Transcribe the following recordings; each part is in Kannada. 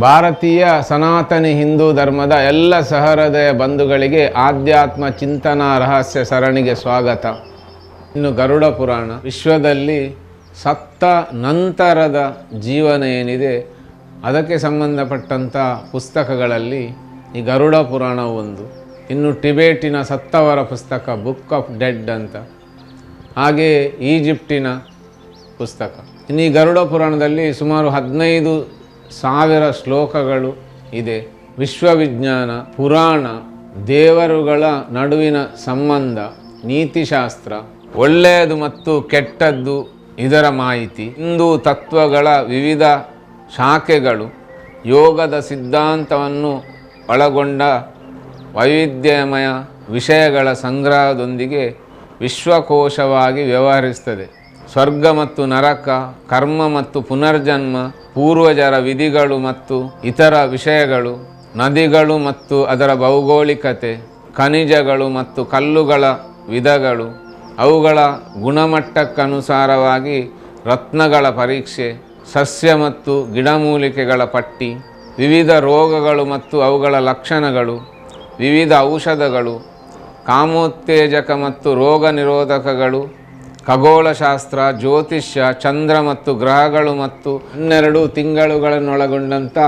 ಭಾರತೀಯ ಸನಾತನಿ ಹಿಂದೂ ಧರ್ಮದ ಎಲ್ಲ ಸಹೃದಯ ಬಂಧುಗಳಿಗೆ ಆಧ್ಯಾತ್ಮ ಚಿಂತನಾ ರಹಸ್ಯ ಸರಣಿಗೆ ಸ್ವಾಗತ. ಇನ್ನು ಗರುಡ ಪುರಾಣ. ವಿಶ್ವದಲ್ಲಿ ಸತ್ತ ನಂತರದ ಜೀವನ ಏನಿದೆ, ಅದಕ್ಕೆ ಸಂಬಂಧಪಟ್ಟಂಥ ಪುಸ್ತಕಗಳಲ್ಲಿ ಈ ಗರುಡ ಪುರಾಣ ಒಂದು. ಇನ್ನು ಟಿಬೇಟಿನ ಸತ್ತವರ ಪುಸ್ತಕ, ಬುಕ್ ಆಫ್ ಡೆಡ್ ಅಂತ. ಹಾಗೆ ಈಜಿಪ್ಟಿನ ಪುಸ್ತಕ. ಇನ್ನು ಈ ಗರುಡ ಪುರಾಣದಲ್ಲಿ ಸುಮಾರು ಹದಿನೈದು ಸಾವಿರ ಶ್ಲೋಕಗಳು ಇದೆ. ವಿಶ್ವವಿಜ್ಞಾನ, ಪುರಾಣ, ದೇವರುಗಳ ನಡುವಿನ ಸಂಬಂಧ, ನೀತಿಶಾಸ್ತ್ರ, ಒಳ್ಳೆಯದು ಮತ್ತು ಕೆಟ್ಟದ್ದು ಇದರ ಮಾಹಿತಿ, ಹಿಂದೂ ತತ್ವಗಳ ವಿವಿಧ ಶಾಖೆಗಳು, ಯೋಗದ ಸಿದ್ಧಾಂತವನ್ನು ಒಳಗೊಂಡ ವೈವಿಧ್ಯಮಯ ವಿಷಯಗಳ ಸಂಗ್ರಹದೊಂದಿಗೆ ವಿಶ್ವಕೋಶವಾಗಿ ವ್ಯವಹರಿಸ್ತದೆ ಸ್ವರ್ಗ ಮತ್ತು ನರಕ, ಕರ್ಮ ಮತ್ತು ಪುನರ್ಜನ್ಮ, ಪೂರ್ವಜರ ವಿಧಿಗಳು ಮತ್ತು ಇತರ ವಿಷಯಗಳು, ನದಿಗಳು ಮತ್ತು ಅದರ ಭೌಗೋಳಿಕತೆ, ಖನಿಜಗಳು ಮತ್ತು ಕಲ್ಲುಗಳ ವಿಧಗಳು, ಅವುಗಳ ಗುಣಮಟ್ಟಕ್ಕನುಸಾರವಾಗಿ ರತ್ನಗಳ ಪರೀಕ್ಷೆ, ಸಸ್ಯ ಮತ್ತು ಗಿಡಮೂಲಿಕೆಗಳ ಪಟ್ಟಿ, ವಿವಿಧ ರೋಗಗಳು ಮತ್ತು ಅವುಗಳ ಲಕ್ಷಣಗಳು, ವಿವಿಧ ಔಷಧಗಳು, ಕಾಮೋತ್ತೇಜಕ ಮತ್ತು ರೋಗ ನಿರೋಧಕಗಳು ಖಗೋಳಶಾಸ್ತ್ರ, ಜ್ಯೋತಿಷ್ಯ, ಚಂದ್ರ ಮತ್ತು ಗ್ರಹಗಳು ಮತ್ತು ಹನ್ನೆರಡು ತಿಂಗಳುಗಳನ್ನೊಳಗೊಂಡಂಥ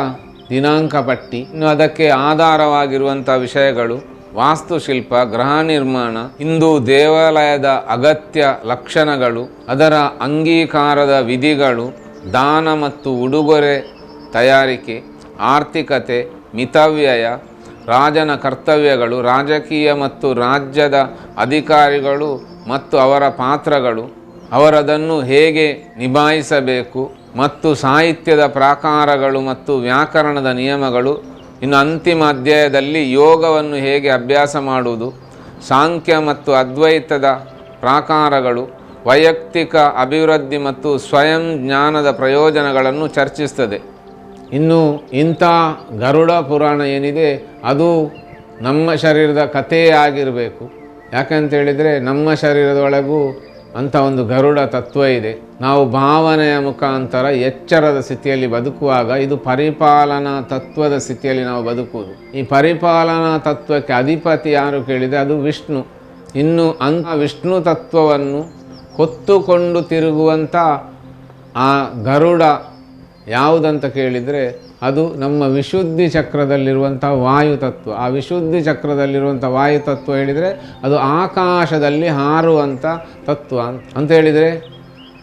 ದಿನಾಂಕ ಪಟ್ಟಿ. ಇನ್ನು ಅದಕ್ಕೆ ಆಧಾರವಾಗಿರುವಂಥ ವಿಷಯಗಳು ವಾಸ್ತುಶಿಲ್ಪ, ಗ್ರಹ ನಿರ್ಮಾಣ, ಹಿಂದೂ ದೇವಾಲಯದ ಅಗತ್ಯ ಲಕ್ಷಣಗಳು, ಅದರ ಅಂಗೀಕಾರದ ವಿಧಿಗಳು, ದಾನ ಮತ್ತು ಉಡುಗೊರೆ ತಯಾರಿಕೆ, ಆರ್ಥಿಕತೆ, ಮಿತವ್ಯಯ ರಾಜನ ಕರ್ತವ್ಯಗಳು, ರಾಜಕೀಯ ಮತ್ತು ರಾಜ್ಯದ ಅಧಿಕಾರಿಗಳು ಮತ್ತು ಅವರ ಪಾತ್ರಗಳು, ಅವರದನ್ನು ಹೇಗೆ ನಿಭಾಯಿಸಬೇಕು ಮತ್ತು ಸಾಹಿತ್ಯದ ಪ್ರಾಕಾರಗಳು ಮತ್ತು ವ್ಯಾಕರಣದ ನಿಯಮಗಳು, ಇನ್ನು ಅಂತಿಮ ಅಧ್ಯಾಯದಲ್ಲಿ ಯೋಗವನ್ನು ಹೇಗೆ ಅಭ್ಯಾಸ ಮಾಡುವುದು, ಸಾಂಖ್ಯ ಮತ್ತು ಅದ್ವೈತದ ಪ್ರಾಕಾರಗಳು, ವೈಯಕ್ತಿಕ ಅಭಿವೃದ್ಧಿ ಮತ್ತು ಸ್ವಯಂ ಜ್ಞಾನದ ಪ್ರಯೋಜನಗಳನ್ನು ಚರ್ಚಿಸ್ತದೆ. ಇನ್ನು ಇಂಥ ಗರುಡ ಪುರಾಣ ಏನಿದೆ, ಅದು ನಮ್ಮ ಶರೀರದ ಕಥೆಯೇ ಆಗಿರಬೇಕು. ಯಾಕಂತೇಳಿದರೆ ನಮ್ಮ ಶರೀರದೊಳಗೂ ಅಂಥ ಒಂದು ಗರುಡ ತತ್ವ ಇದೆ. ನಾವು ಭಾವನೆಯ ಮುಖಾಂತರ ಎಚ್ಚರದ ಸ್ಥಿತಿಯಲ್ಲಿ ಬದುಕುವಾಗ ಇದು ಪರಿಪಾಲನಾ ತತ್ವದ ಸ್ಥಿತಿಯಲ್ಲಿ ನಾವು ಬದುಕುವುದು. ಈ ಪರಿಪಾಲನಾ ತತ್ವಕ್ಕೆ ಅಧಿಪತಿ ಯಾರು ಕೇಳಿದರೆ ಅದು ವಿಷ್ಣು. ಇನ್ನು ಅಂಥ ವಿಷ್ಣು ತತ್ವವನ್ನು ಹೊತ್ತುಕೊಂಡು ತಿರುಗುವಂಥ ಆ ಗರುಡ ಯಾವುದಂತ ಕೇಳಿದರೆ ಅದು ನಮ್ಮ ವಿಶುದ್ಧಿ ಚಕ್ರದಲ್ಲಿರುವಂಥ ವಾಯುತತ್ವ ಆ ವಿಶುದ್ಧಿ ಚಕ್ರದಲ್ಲಿರುವಂಥ ವಾಯುತತ್ವ ಹೇಳಿದರೆ ಅದು ಆಕಾಶದಲ್ಲಿ ಹಾರುವಂಥ ತತ್ವ ಅಂತ ಹೇಳಿದರೆ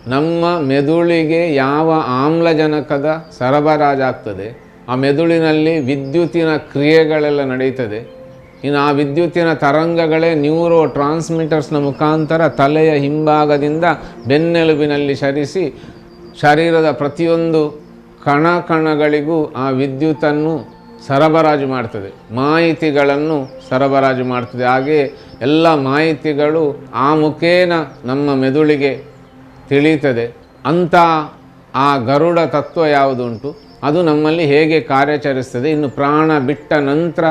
ನಮ್ಮ ಮೆದುಳಿಗೆ ಯಾವ ಆಮ್ಲಜನಕದ ಸರಬರಾಜಾಗ್ತದೆ, ಆ ಮೆದುಳಿನಲ್ಲಿ ವಿದ್ಯುತ್ತಿನ ಕ್ರಿಯೆಗಳೆಲ್ಲ ನಡೀತದೆ. ಇನ್ನು ಆ ವಿದ್ಯುತ್ತಿನ ತರಂಗಗಳೇ ನ್ಯೂರೋ ಟ್ರಾನ್ಸ್ಮಿಟರ್ಸ್ನ ಮುಖಾಂತರ ತಲೆಯ ಹಿಂಭಾಗದಿಂದ ಬೆನ್ನೆಲುಬಿನಲ್ಲಿ ಸರಿಸಿ ಶರೀರದ ಪ್ರತಿಯೊಂದು ಕಣ ಕಣಗಳಿಗೂ ಆ ವಿದ್ಯುತ್ತನ್ನು ಸರಬರಾಜು ಮಾಡ್ತದೆ. ಮಾಹಿತಿಗಳನ್ನು ಸರಬರಾಜು ಮಾಡ್ತದೆ. ಹಾಗೆ ಎಲ್ಲ ಮಾಹಿತಿಗಳು ಆ ಮುಖೇನ ನಮ್ಮ ಮೆದುಳಿಗೆ ತಿಳಿಯುತ್ತದೆ. ಅಂಥ ಆ ಗರುಡ ತತ್ವ ಯಾವುದುಂಟು? ಅದು ನಮ್ಮಲ್ಲಿ ಹೇಗೆ ಕಾರ್ಯಾಚರಿಸ್ತದೆ? ಇನ್ನು ಪ್ರಾಣ ಬಿಟ್ಟ ನಂತರ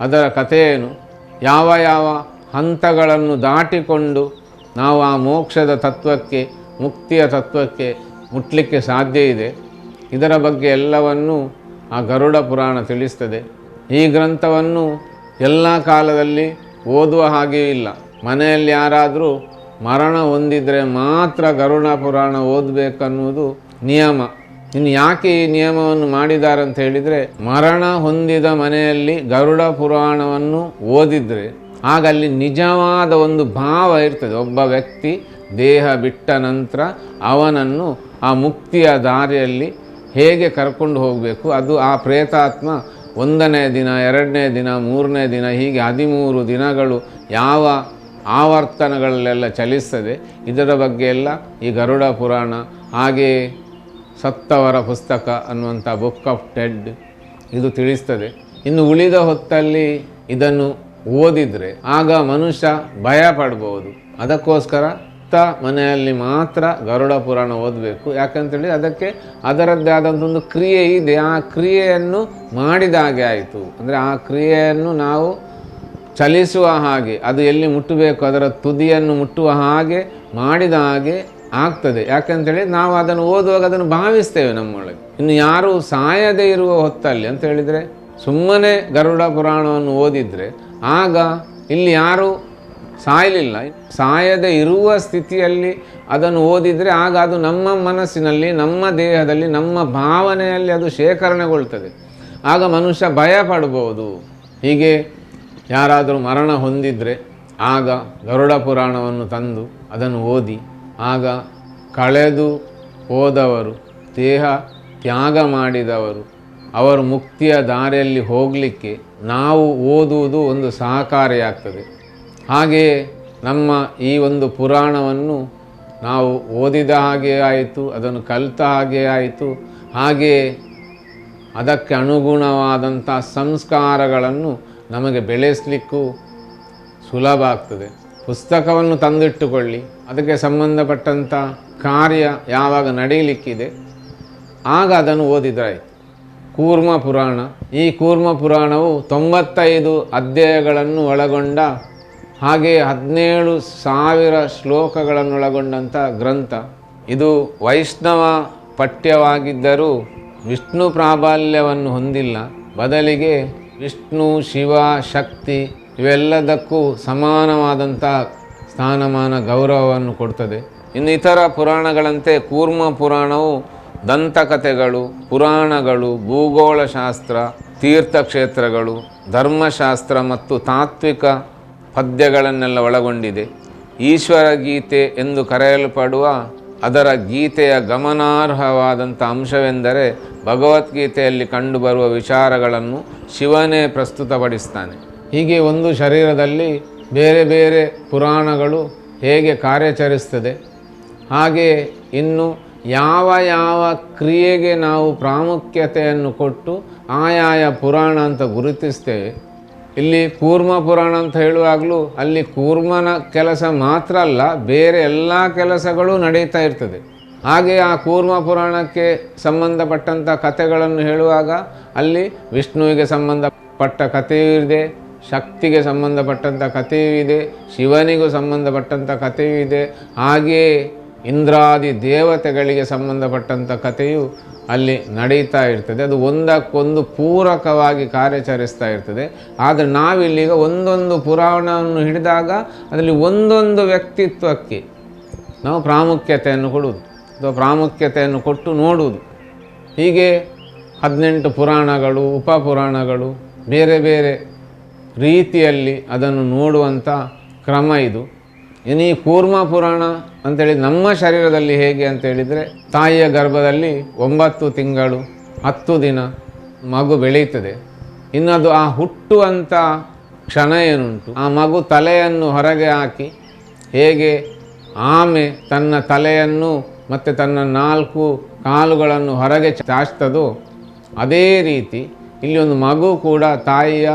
ಅದರ ಕಥೆಯೇನು? ಯಾವ ಯಾವ ಹಂತಗಳನ್ನು ದಾಟಿಕೊಂಡು ನಾವು ಆ ಮೋಕ್ಷದ ತತ್ವಕ್ಕೆ, ಮುಕ್ತಿಯ ತತ್ವಕ್ಕೆ ಮುಟ್ಲಿಕ್ಕೆ ಸಾಧ್ಯ ಇದೆ? ಇದರ ಬಗ್ಗೆ ಎಲ್ಲವನ್ನೂ ಆ ಗರುಡ ಪುರಾಣ ತಿಳಿಸ್ತದೆ. ಈ ಗ್ರಂಥವನ್ನು ಎಲ್ಲ ಕಾಲದಲ್ಲಿ ಓದುವ ಹಾಗೆಯೂ ಇಲ್ಲ. ಮನೆಯಲ್ಲಿ ಯಾರಾದರೂ ಮರಣ ಹೊಂದಿದರೆ ಮಾತ್ರ ಗರುಡ ಪುರಾಣ ಓದಬೇಕನ್ನುವುದು ನಿಯಮ. ಇನ್ನು ಯಾಕೆ ಈ ನಿಯಮವನ್ನು ಮಾಡಿದ್ದಾರೆ ಅಂತ ಹೇಳಿದರೆ, ಮರಣ ಹೊಂದಿದ ಮನೆಯಲ್ಲಿ ಗರುಡ ಪುರಾಣವನ್ನು ಓದಿದರೆ ಆಗ ಅಲ್ಲಿ ನಿಜವಾದ ಒಂದು ಭಾವ ಇರ್ತದೆ. ಒಬ್ಬ ವ್ಯಕ್ತಿ ದೇಹ ಬಿಟ್ಟ ನಂತರ ಅವನನ್ನು ಆ ಮುಕ್ತಿಯ ದಾರಿಯಲ್ಲಿ ಹೇಗೆ ಕರ್ಕೊಂಡು ಹೋಗಬೇಕು? ಅದು ಆ ಪ್ರೇತಾತ್ಮ ಒಂದನೇ ದಿನ, ಎರಡನೇ ದಿನ, ಮೂರನೇ ದಿನ, ಹೀಗೆ ಹದಿಮೂರು ದಿನಗಳು ಯಾವ ಆವರ್ತನಗಳಲ್ಲೆಲ್ಲ ಚಲಿಸ್ತದೆ. ಇದರ ಬಗ್ಗೆ ಎಲ್ಲ ಈ ಗರುಡ ಪುರಾಣ ಹಾಗೆಯೇ ಸತ್ತವರ ಪುಸ್ತಕ ಅನ್ನುವಂಥ ಬುಕ್ ಆಫ್ ಟೆಡ್ ಇದು ತಿಳಿಸ್ತದೆ. ಇನ್ನು ಉಳಿದ ಹೊತ್ತಲ್ಲಿ ಇದನ್ನು ಓದಿದರೆ ಆಗ ಮನುಷ್ಯ ಭಯ ಪಡ್ಬೋದು. ಅದಕ್ಕೋಸ್ಕರ ತ ಮನೆಯಲ್ಲಿ ಮಾತ್ರ ಗರುಡ ಪುರಾಣ ಓದಬೇಕು. ಯಾಕಂತೇಳಿ ಅದಕ್ಕೆ ಅದರದ್ದೇ ಆದಂಥ ಒಂದು ಕ್ರಿಯೆ ಇದೆ. ಆ ಕ್ರಿಯೆಯನ್ನು ಮಾಡಿದ ಹಾಗೆ ಆಯಿತು. ಅಂದರೆ ಆ ಕ್ರಿಯೆಯನ್ನು ನಾವು ಚಲಿಸುವ ಹಾಗೆ, ಅದು ಎಲ್ಲಿ ಮುಟ್ಟಬೇಕು, ಅದರ ತುದಿಯನ್ನು ಮುಟ್ಟುವ ಹಾಗೆ ಮಾಡಿದ ಹಾಗೆ ಆಗ್ತದೆ. ಯಾಕಂತೇಳಿ ನಾವು ಅದನ್ನು ಓದುವಾಗ ಅದನ್ನು ಭಾವಿಸ್ತೇವೆ ನಮ್ಮೊಳಗೆ. ಇನ್ನು ಯಾರು ಸಾಯದೇ ಇರುವ ಹೊತ್ತಲ್ಲಿ ಅಂತ ಹೇಳಿದರೆ ಸುಮ್ಮನೆ ಗರುಡ ಪುರಾಣವನ್ನು ಓದಿದರೆ, ಆಗ ಇಲ್ಲಿ ಯಾರು ಸಾಯಲಿಲ್ಲ. ಸಾಯದೆ ಇರುವ ಸ್ಥಿತಿಯಲ್ಲಿ ಅದನ್ನು ಓದಿದರೆ ಆಗ ಅದು ನಮ್ಮ ಮನಸ್ಸಿನಲ್ಲಿ, ನಮ್ಮ ದೇಹದಲ್ಲಿ, ನಮ್ಮ ಭಾವನೆಯಲ್ಲಿ ಅದು ಶೇಖರಣೆಗೊಳ್ತದೆ. ಆಗ ಮನುಷ್ಯ ಭಯ ಪಡ್ಬೋದು ಹೀಗೆ ಯಾರಾದರೂ ಮರಣ ಹೊಂದಿದರೆ ಆಗ ಗರುಡ ಪುರಾಣವನ್ನು ತಂದು ಅದನ್ನು ಓದಿ, ಆಗ ಕಳೆದು ಹೋದವರು, ದೇಹ ತ್ಯಾಗ ಮಾಡಿದವರು, ಅವರು ಮುಕ್ತಿಯ ದಾರಿಯಲ್ಲಿ ಹೋಗಲಿಕ್ಕೆ ನಾವು ಓದುವುದು ಒಂದು ಸಹಕಾರಿಯಾಗ್ತದೆ. ಹಾಗೆಯೇ ನಮ್ಮ ಈ ಒಂದು ಪುರಾಣವನ್ನು ನಾವು ಓದಿದ ಹಾಗೆ ಆಯಿತು, ಅದನ್ನು ಕಲಿತ ಹಾಗೆ ಆಯಿತು. ಹಾಗೆಯೇ ಅದಕ್ಕೆ ಅನುಗುಣವಾದಂಥ ಸಂಸ್ಕಾರಗಳನ್ನು ನಮಗೆ ಬೆಳೆಸಲಿಕ್ಕೂ ಸುಲಭ ಆಗ್ತದೆ. ಪುಸ್ತಕವನ್ನು ತಂದಿಟ್ಟುಕೊಳ್ಳಿ. ಅದಕ್ಕೆ ಸಂಬಂಧಪಟ್ಟಂಥ ಕಾರ್ಯ ಯಾವಾಗ ನಡೀಲಿಕ್ಕಿದೆ, ಆಗ ಅದನ್ನು ಓದಿದ್ರಾಯ್ತು. ಕೂರ್ಮ ಪುರಾಣ. ಈ ಕೂರ್ಮ ಪುರಾಣವು ತೊಂಬತ್ತೈದು ಅಧ್ಯಾಯಗಳನ್ನು ಒಳಗೊಂಡ ಹಾಗೆಯೇ ಹದಿನೇಳು ಸಾವಿರ ಶ್ಲೋಕಗಳನ್ನೊಳಗೊಂಡಂಥ ಗ್ರಂಥ. ಇದು ವೈಷ್ಣವ ಪಠ್ಯವಾಗಿದ್ದರೂ ವಿಷ್ಣು ಪ್ರಾಬಲ್ಯವನ್ನು ಹೊಂದಿಲ್ಲ. ಬದಲಿಗೆ ವಿಷ್ಣು, ಶಿವ, ಶಕ್ತಿ ಇವೆಲ್ಲದಕ್ಕೂ ಸಮಾನವಾದಂಥ ಸ್ಥಾನಮಾನ ಗೌರವವನ್ನು ಕೊಡ್ತದೆ. ಇನ್ನು ಇತರ ಪುರಾಣಗಳಂತೆ ಕೂರ್ಮ ಪುರಾಣವು ದಂತಕಥೆಗಳು ಪುರಾಣಗಳು, ಭೂಗೋಳಶಾಸ್ತ್ರ, ತೀರ್ಥಕ್ಷೇತ್ರಗಳು, ಧರ್ಮಶಾಸ್ತ್ರ ಮತ್ತು ತಾತ್ವಿಕ ಪದ್ಯಗಳನ್ನೆಲ್ಲ ಒಳಗೊಂಡಿದೆ. ಈಶ್ವರ ಗೀತೆ ಎಂದು ಕರೆಯಲ್ಪಡುವ ಅದರ ಗೀತೆಯ ಗಮನಾರ್ಹವಾದಂಥ ಅಂಶವೆಂದರೆ ಭಗವದ್ಗೀತೆಯಲ್ಲಿ ಕಂಡುಬರುವ ವಿಚಾರಗಳನ್ನು ಶಿವನೇ ಪ್ರಸ್ತುತಪಡಿಸ್ತಾನೆ. ಹೀಗೆ ಒಂದು ಶರೀರದಲ್ಲಿ ಬೇರೆ ಬೇರೆ ಪುರಾಣಗಳು ಹೇಗೆ ಕಾರ್ಯಾಚರಿಸ್ತದೆ, ಹಾಗೆ ಇನ್ನು ಯಾವ ಯಾವ ಕ್ರಿಯೆಗೆ ನಾವು ಪ್ರಾಮುಖ್ಯತೆಯನ್ನು ಕೊಟ್ಟು ಆಯಾಯ ಪುರಾಣ ಅಂತ ಗುರುತಿಸ್ತೇವೆ ಇಲ್ಲಿ ಕೂರ್ಮ ಪುರಾಣ ಅಂತ ಹೇಳುವಾಗಲೂ ಅಲ್ಲಿ ಕೂರ್ಮನ ಕೆಲಸ ಮಾತ್ರ ಅಲ್ಲ, ಬೇರೆ ಎಲ್ಲ ಕೆಲಸಗಳು ನಡೀತಾ ಇರ್ತದೆ. ಹಾಗೆ ಆ ಕೂರ್ಮ ಪುರಾಣಕ್ಕೆ ಸಂಬಂಧಪಟ್ಟಂಥ ಕಥೆಗಳನ್ನು ಹೇಳುವಾಗ ಅಲ್ಲಿ ವಿಷ್ಣುವಿಗೆ ಸಂಬಂಧಪಟ್ಟ ಕಥೆಯೂ ಇದೆ, ಶಕ್ತಿಗೆ ಸಂಬಂಧಪಟ್ಟಂಥ ಕಥೆಯೂ ಇದೆ, ಶಿವನಿಗೂ ಸಂಬಂಧಪಟ್ಟಂಥ ಕಥೆಯೂ ಇದೆ. ಹಾಗೆಯೇ ಇಂದ್ರಾದಿ ದೇವತೆಗಳಿಗೆ ಸಂಬಂಧಪಟ್ಟಂಥ ಕಥೆಯು ಅಲ್ಲಿ ನಡೀತಾ ಇರ್ತದೆ. ಅದು ಒಂದಕ್ಕೊಂದು ಪೂರಕವಾಗಿ ಕಾರ್ಯಾಚರಿಸ್ತಾ ಇರ್ತದೆ. ಆದರೆ ನಾವಿಲ್ಲೀಗ ಒಂದೊಂದು ಪುರಾಣವನ್ನು ಹಿಡಿದಾಗ ಅದರಲ್ಲಿ ಒಂದೊಂದು ವ್ಯಕ್ತಿತ್ವಕ್ಕೆ ನಾವು ಪ್ರಾಮುಖ್ಯತೆಯನ್ನು ಕೊಡುವುದು, ಅಥವಾ ಪ್ರಾಮುಖ್ಯತೆಯನ್ನು ಕೊಟ್ಟು ನೋಡುವುದು. ಹೀಗೆ ಹದಿನೆಂಟು ಪುರಾಣಗಳು, ಉಪಪುರಾಣಗಳು, ಬೇರೆ ಬೇರೆ ರೀತಿಯಲ್ಲಿ ಅದನ್ನು ನೋಡುವಂಥ ಕ್ರಮ ಇದು. ಇನ್ನು ಕೂರ್ಮ ಪುರಾಣ ಅಂತೇಳಿ ನಮ್ಮ ಶರೀರದಲ್ಲಿ ಹೇಗೆ ಅಂತ ಹೇಳಿದರೆ ತಾಯಿಯ ಗರ್ಭದಲ್ಲಿ ಒಂಬತ್ತು ತಿಂಗಳು, ಹತ್ತು ದಿನ ಮಗು ಬೆಳೆಯುತ್ತದೆ ಇನ್ನದು ಆ ಹುಟ್ಟುವಂಥ ಕ್ಷಣ ಏನುಂಟು? ಆ ಮಗು ತಲೆಯನ್ನು ಹೊರಗೆ ಹಾಕಿ ಹೇಗೆ ಆಮೆ ತನ್ನ ತಲೆಯನ್ನು ಮತ್ತು ತನ್ನ ನಾಲ್ಕು ಕಾಲುಗಳನ್ನು ಹೊರಗೆ ಚಾಚ್ತದೋ ಅದೇ ರೀತಿ ಇಲ್ಲಿ ಒಂದು ಮಗು ಕೂಡ ತಾಯಿಯ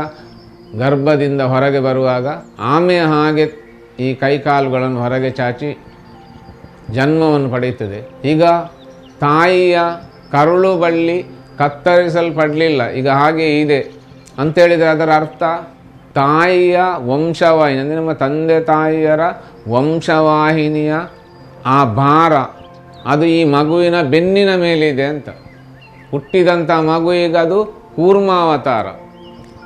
ಗರ್ಭದಿಂದ ಹೊರಗೆ ಬರುವಾಗ ಆಮೆ ಹಾಗೆ ಈ ಕೈಕಾಲುಗಳನ್ನು ಹೊರಗೆ ಚಾಚಿ ಜನ್ಮವನ್ನು ಪಡೆಯುತ್ತದೆ. ಈಗ ತಾಯಿಯ ಕರುಳು ಬಳ್ಳಿ ಕತ್ತರಿಸಲ್ಪಡಲಿಲ್ಲ. ಈಗ ಹಾಗೆ ಇದೆ. ಅಂತೇಳಿದರೆ ಅದರ ಅರ್ಥ ತಾಯಿಯ ವಂಶವಾಹಿನಿ, ಅಂದರೆ ನಮ್ಮ ತಂದೆ ತಾಯಿಯರ ವಂಶವಾಹಿನಿಯ ಆ ಭಾರ, ಅದು ಈ ಮಗುವಿನ ಬೆನ್ನಿನ ಮೇಲಿದೆ ಅಂತ. ಹುಟ್ಟಿದಂಥ ಮಗು ಈಗ ಅದು ಕೂರ್ಮಾವತಾರ.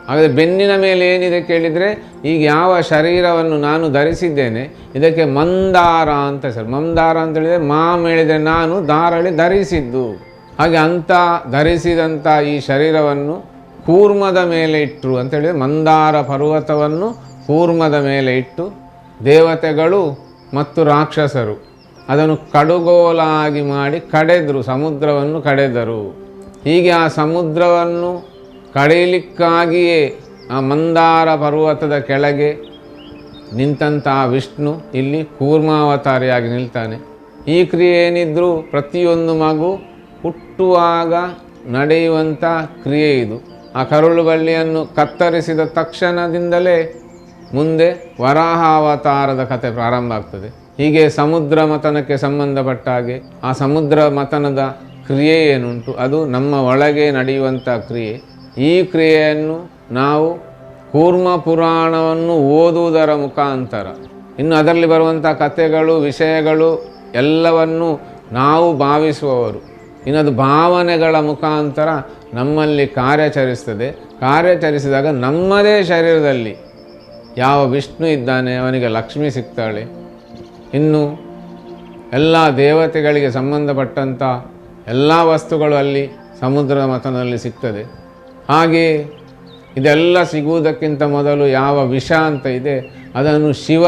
ಹಾಗಾದರೆ ಬೆನ್ನಿನ ಮೇಲೆ ಏನಿದೆ ಕೇಳಿದರೆ, ಈಗ ಯಾವ ಶರೀರವನ್ನು ನಾನು ಧರಿಸಿದ್ದೇನೆ, ಇದಕ್ಕೆ ಮಂದಾರ ಅಂತ ಹೆಸರು ಮಂದಾರ ಅಂತ ಹೇಳಿದರೆ ಮಾಮ್ ಹೇಳಿದರೆ ನಾನು ದಾರಳಿ ಧರಿಸಿದ್ದು. ಹಾಗೆ ಅಂಥ ಧರಿಸಿದಂಥ ಈ ಶರೀರವನ್ನು ಕೂರ್ಮದ ಮೇಲೆ ಇಟ್ಟರು ಅಂತ ಹೇಳಿದರೆ ಮಂದಾರ ಪರ್ವತವನ್ನು ಕೂರ್ಮದ ಮೇಲೆ ಇಟ್ಟು ದೇವತೆಗಳು ಮತ್ತು ರಾಕ್ಷಸರು ಅದನ್ನು ಕಡುಗೋಲಾಗಿ ಮಾಡಿ ಕಡೆದರು, ಸಮುದ್ರವನ್ನು ಕಡೆದರು. ಹೀಗೆ ಆ ಸಮುದ್ರವನ್ನು ಕಡೆಯಲಿಕ್ಕಾಗಿಯೇ ಆ ಮಂದಾರ ಪರ್ವತದ ಕೆಳಗೆ ನಿಂತಹ ವಿಷ್ಣು ಇಲ್ಲಿ ಕೂರ್ಮಾವತಾರಿಯಾಗಿ ನಿಲ್ತಾನೆ. ಈ ಕ್ರಿಯೆ ಏನಿದ್ರೂ ಪ್ರತಿಯೊಂದು ಮಗು ಹುಟ್ಟುವಾಗ ನಡೆಯುವಂಥ ಕ್ರಿಯೆ ಇದು. ಆ ಕರುಳು ಬಳ್ಳಿಯನ್ನು ಕತ್ತರಿಸಿದ ತಕ್ಷಣದಿಂದಲೇ ಮುಂದೆ ವರಾಹಾವತಾರದ ಕಥೆ ಪ್ರಾರಂಭ ಆಗ್ತದೆ. ಹೀಗೆ ಸಮುದ್ರ ಮತನಕ್ಕೆ ಸಂಬಂಧಪಟ್ಟ ಹಾಗೆ ಆ ಸಮುದ್ರ ಮತನದ ಕ್ರಿಯೆ ಏನುಂಟು? ಅದು ನಮ್ಮ ಒಳಗೆ ನಡೆಯುವಂಥ ಕ್ರಿಯೆ. ಈ ಕ್ರಿಯೆಯನ್ನು ನಾವು ಕೂರ್ಮ ಪುರಾಣವನ್ನು ಓದುವುದರ ಮುಖಾಂತರ. ಇನ್ನು ಅದರಲ್ಲಿ ಬರುವಂಥ ಕಥೆಗಳು, ವಿಷಯಗಳು ಎಲ್ಲವನ್ನು ನಾವು ಭಾವಿಸುವವರು. ಇನ್ನು ಅದು ಭಾವನೆಗಳ ಮುಖಾಂತರ ನಮ್ಮಲ್ಲಿ ಕಾರ್ಯಾಚರಿಸ್ತದೆ. ಕಾರ್ಯಾಚರಿಸಿದಾಗ ನಮ್ಮದೇ ಶರೀರದಲ್ಲಿ ಯಾವ ವಿಷ್ಣು ಇದ್ದಾನೆ, ಅವನಿಗೆ ಲಕ್ಷ್ಮಿ ಸಿಗ್ತಾಳೆ. ಇನ್ನು ಎಲ್ಲ ದೇವತೆಗಳಿಗೆ ಸಂಬಂಧಪಟ್ಟಂಥ ಎಲ್ಲ ವಸ್ತುಗಳು ಅಲ್ಲಿ ಸಮುದ್ರ ಮತನಲ್ಲಿ ಸಿಗ್ತದೆ. ಹಾಗೆ ಇದೆಲ್ಲ ಸಿಗುವುದಕ್ಕಿಂತ ಮೊದಲು ಯಾವ ವಿಷ ಅಂತ ಇದೆ, ಅದನ್ನು ಶಿವ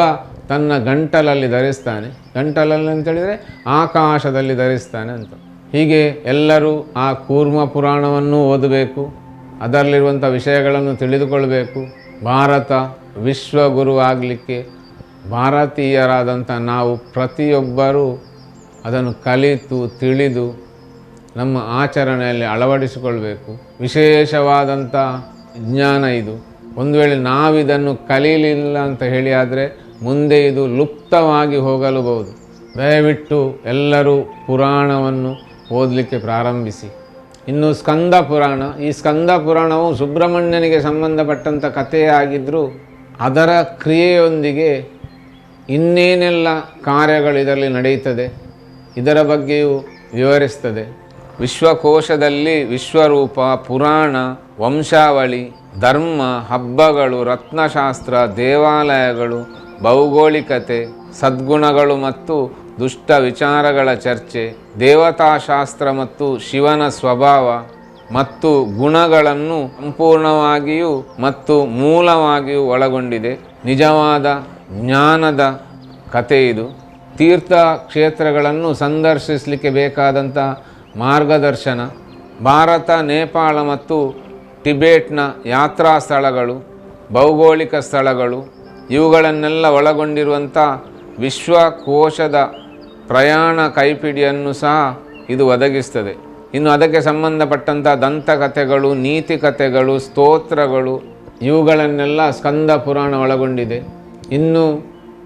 ತನ್ನ ಗಂಟಲಲ್ಲಿ ಧರಿಸ್ತಾನೆ. ಗಂಟಲಲ್ಲಿ ಅಂತೇಳಿದರೆ ಆಕಾಶದಲ್ಲಿ ಧರಿಸ್ತಾನೆ ಅಂತ. ಹೀಗೆ ಎಲ್ಲರೂ ಆ ಕೂರ್ಮ ಪುರಾಣವನ್ನು ಓದಬೇಕು, ಅದರಲ್ಲಿರುವಂಥ ವಿಷಯಗಳನ್ನು ತಿಳಿದುಕೊಳ್ಬೇಕು. ಭಾರತ ವಿಶ್ವಗುರು ಆಗಲಿಕ್ಕೆ ಭಾರತೀಯರಾದಂಥ ನಾವು ಪ್ರತಿಯೊಬ್ಬರೂ ಅದನ್ನು ಕಲಿತು, ತಿಳಿದು ನಮ್ಮ ಆಚರಣೆಯಲ್ಲಿ ಅಳವಡಿಸಿಕೊಳ್ಬೇಕು. ವಿಶೇಷವಾದಂಥ ಜ್ಞಾನ ಇದು. ಒಂದು ವೇಳೆ ನಾವಿದನ್ನು ಕಲೀಲಿಲ್ಲ ಅಂತ ಹೇಳಿ ಆದರೆ ಮುಂದೆ ಇದು ಲುಪ್ತವಾಗಿ ಹೋಗಲುಬಹುದು ದಯವಿಟ್ಟು ಎಲ್ಲರೂ ಪುರಾಣವನ್ನು ಓದಲಿಕ್ಕೆ ಪ್ರಾರಂಭಿಸಿ. ಇನ್ನು ಸ್ಕಂದ ಪುರಾಣ. ಈ ಸ್ಕಂದ ಪುರಾಣವು ಸುಬ್ರಹ್ಮಣ್ಯನಿಗೆ ಸಂಬಂಧಪಟ್ಟಂಥ ಕಥೆಯೇ ಆಗಿದ್ದರೂ ಅದರ ಕ್ರಿಯೆಯೊಂದಿಗೆ ಇನ್ನೇನೆಲ್ಲ ಕಾರ್ಯಗಳು ಇದರಲ್ಲಿ ನಡೆಯುತ್ತದೆ, ಇದರ ಬಗ್ಗೆಯೂ ವಿವರಿಸ್ತದೆ. ವಿಶ್ವಕೋಶದಲ್ಲಿ ವಿಶ್ವರೂಪ, ಪುರಾಣ, ವಂಶಾವಳಿ, ಧರ್ಮ, ಹಬ್ಬಗಳು, ರತ್ನಶಾಸ್ತ್ರ, ದೇವಾಲಯಗಳು, ಭೌಗೋಳಿಕತೆ, ಸದ್ಗುಣಗಳು ಮತ್ತು ದುಷ್ಟ ವಿಚಾರಗಳ ಚರ್ಚೆ, ದೇವತಾಶಾಸ್ತ್ರ ಮತ್ತು ಶಿವನ ಸ್ವಭಾವ ಮತ್ತು ಗುಣಗಳನ್ನು ಸಂಪೂರ್ಣವಾಗಿಯೂ ಮತ್ತು ಮೂಲವಾಗಿಯೂ ಒಳಗೊಂಡಿದೆ. ನಿಜವಾದ ಜ್ಞಾನದ ಕಥೆ ಇದು. ತೀರ್ಥ ಕ್ಷೇತ್ರಗಳನ್ನು ಸಂದರ್ಶಿಸಲಿಕ್ಕೆ ಬೇಕಾದಂಥ ಮಾರ್ಗದರ್ಶನ, ಭಾರತ, ನೇಪಾಳ ಮತ್ತು ಟಿಬೇಟ್ನ ಯಾತ್ರಾ ಸ್ಥಳಗಳು, ಭೌಗೋಳಿಕ ಸ್ಥಳಗಳು, ಇವುಗಳನ್ನೆಲ್ಲ ಒಳಗೊಂಡಿರುವಂಥ ವಿಶ್ವಕೋಶದ ಪ್ರಯಾಣ ಕೈಪಿಡಿಯನ್ನು ಸಹ ಇದು ಒದಗಿಸ್ತದೆ. ಇನ್ನು ಅದಕ್ಕೆ ಸಂಬಂಧಪಟ್ಟಂಥ ದಂತಕಥೆಗಳು ನೀತಿ ಕಥೆಗಳು ಸ್ತೋತ್ರಗಳು ಇವುಗಳನ್ನೆಲ್ಲ ಸ್ಕಂದ ಪುರಾಣ ಒಳಗೊಂಡಿದೆ. ಇನ್ನು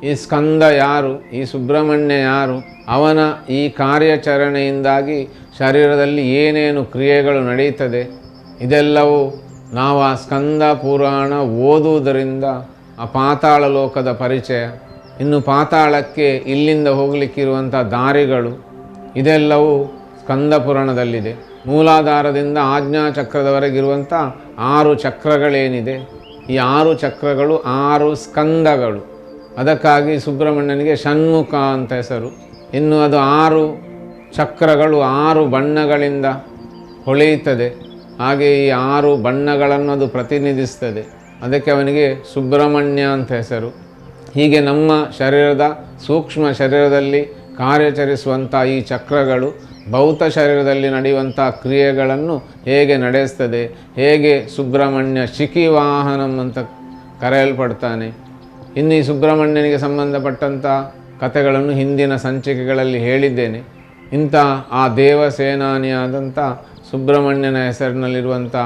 ಈ ಸ್ಕಂದ ಯಾರು, ಈ ಸುಬ್ರಹ್ಮಣ್ಯ ಯಾರು, ಅವನ ಈ ಕಾರ್ಯಾಚರಣೆಯಿಂದಾಗಿ ಶರೀರದಲ್ಲಿ ಏನೇನು ಕ್ರಿಯೆಗಳು ನಡೆಯುತ್ತದೆ ಇದೆಲ್ಲವೂ ನಾವು ಆ ಸ್ಕಂದ ಪುರಾಣ ಓದುವುದರಿಂದ ಆ ಪಾತಾಳ ಲೋಕದ ಪರಿಚಯ. ಇನ್ನು ಪಾತಾಳಕ್ಕೆ ಇಲ್ಲಿಂದ ಹೋಗಲಿಕ್ಕಿರುವಂಥ ದಾರಿಗಳು, ಇದೆಲ್ಲವೂ ಸ್ಕಂದ ಪುರಾಣದಲ್ಲಿದೆ. ಮೂಲಾಧಾರದಿಂದ ಆಜ್ಞಾಚಕ್ರದವರೆಗಿರುವಂಥ ಆರು ಚಕ್ರಗಳೇನಿದೆ, ಈ ಆರು ಚಕ್ರಗಳು ಆರು ಸ್ಕಂದಗಳು. ಅದಕ್ಕಾಗಿ ಸುಬ್ರಹ್ಮಣ್ಯನಿಗೆ ಷಣ್ಮುಖ ಅಂತ ಹೆಸರು. ಇನ್ನು ಅದು ಆರು ಚಕ್ರಗಳು ಆರು ಬಣ್ಣಗಳಿಂದ ಹೊಳೆಯುತ್ತದೆ. ಹಾಗೆ ಈ ಆರು ಬಣ್ಣಗಳನ್ನು ಅದು ಪ್ರತಿನಿಧಿಸ್ತದೆ. ಅದಕ್ಕೆ ಅವನಿಗೆ ಸುಬ್ರಹ್ಮಣ್ಯ ಅಂತ ಹೆಸರು. ಹೀಗೆ ನಮ್ಮ ಶರೀರದ ಸೂಕ್ಷ್ಮ ಶರೀರದಲ್ಲಿ ಕಾರ್ಯಾಚರಿಸುವಂಥ ಈ ಚಕ್ರಗಳು, ಭೌತ ಶರೀರದಲ್ಲಿ ನಡೆಯುವಂಥ ಕ್ರಿಯೆಗಳನ್ನು ಹೇಗೆ ನಡೆಸ್ತದೆ, ಹೇಗೆ ಸುಬ್ರಹ್ಮಣ್ಯ ಶಿಖಿವಾಹನಂ ಅಂತ ಕರೆಯಲ್ಪಡ್ತಾನೆ. ಇನ್ನು ಈ ಸುಬ್ರಹ್ಮಣ್ಯನಿಗೆ ಸಂಬಂಧಪಟ್ಟಂಥ ಕಥೆಗಳನ್ನು ಹಿಂದಿನ ಸಂಚಿಕೆಗಳಲ್ಲಿ ಹೇಳಿದ್ದೇನೆ. ಇಂಥ ಆ ದೇವಸೇನಾನಿಯಾದಂಥ ಸುಬ್ರಹ್ಮಣ್ಯನ ಹೆಸರಿನಲ್ಲಿರುವಂಥ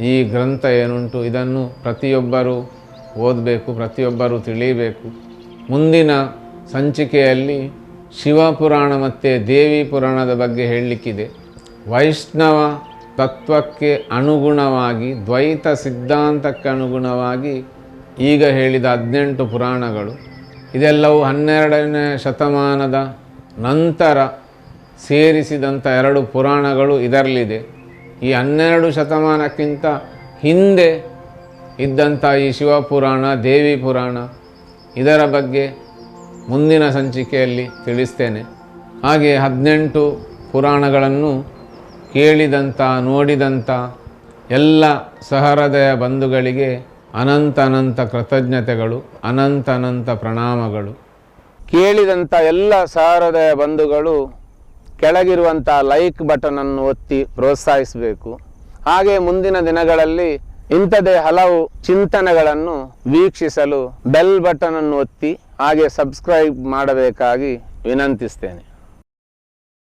ಈ ಗ್ರಂಥ ಏನುಂಟು, ಇದನ್ನು ಪ್ರತಿಯೊಬ್ಬರೂ ಓದಬೇಕು, ಪ್ರತಿಯೊಬ್ಬರೂ ತಿಳಿಯಬೇಕು. ಮುಂದಿನ ಸಂಚಿಕೆಯಲ್ಲಿ ಶಿವಪುರಾಣ ಮತ್ತು ದೇವಿ ಪುರಾಣದ ಬಗ್ಗೆ ಹೇಳಲಿಕ್ಕಿದೆ. ವೈಷ್ಣವ ತತ್ವಕ್ಕೆ ಅನುಗುಣವಾಗಿ, ದ್ವೈತ ಸಿದ್ಧಾಂತಕ್ಕೆ ಅನುಗುಣವಾಗಿ ಈಗ ಹೇಳಿದ ಹದಿನೆಂಟು ಪುರಾಣಗಳು. ಇದೆಲ್ಲವೂ ಹನ್ನೆರಡನೇ ಶತಮಾನದ ನಂತರ ಸೇರಿಸಿದಂಥ ಎರಡು ಪುರಾಣಗಳು ಇದರಲ್ಲಿದೆ. ಈ ಹನ್ನೆರಡು ಶತಮಾನಕ್ಕಿಂತ ಹಿಂದೆ ಇದ್ದಂಥ ಈ ಶಿವಪುರಾಣ, ದೇವಿ ಪುರಾಣ ಇದರ ಬಗ್ಗೆ ಮುಂದಿನ ಸಂಚಿಕೆಯಲ್ಲಿ ತಿಳಿಸ್ತೇನೆ. ಹಾಗೆ ಹದಿನೆಂಟು ಪುರಾಣಗಳನ್ನು ಕೇಳಿದಂಥ, ನೋಡಿದಂಥ ಎಲ್ಲ ಸಹೃದಯ ಬಂಧುಗಳಿಗೆ ಅನಂತ ಅನಂತ ಕೃತಜ್ಞತೆಗಳು, ಅನಂತ ಅನಂತ ಪ್ರಣಾಮಗಳು. ಕೇಳಿದಂಥ ಎಲ್ಲ ಸಹೃದಯ ಬಂಧುಗಳು ಕೆಳಗಿರುವಂಥ ಲೈಕ್ ಬಟನನ್ನು ಒತ್ತಿ ಪ್ರೋತ್ಸಾಹಿಸಬೇಕು. ಹಾಗೆ ಮುಂದಿನ ದಿನಗಳಲ್ಲಿ ಇಂಥದೇ ಹಲವು ಚಿಂತನೆಗಳನ್ನು ವೀಕ್ಷಿಸಲು ಬೆಲ್ ಬಟನನ್ನು ಒತ್ತಿ ಹಾಗೆ ಸಬ್ಸ್ಕ್ರೈಬ್ ಮಾಡಬೇಕಾಗಿ ವಿನಂತಿಸ್ತೇನೆ.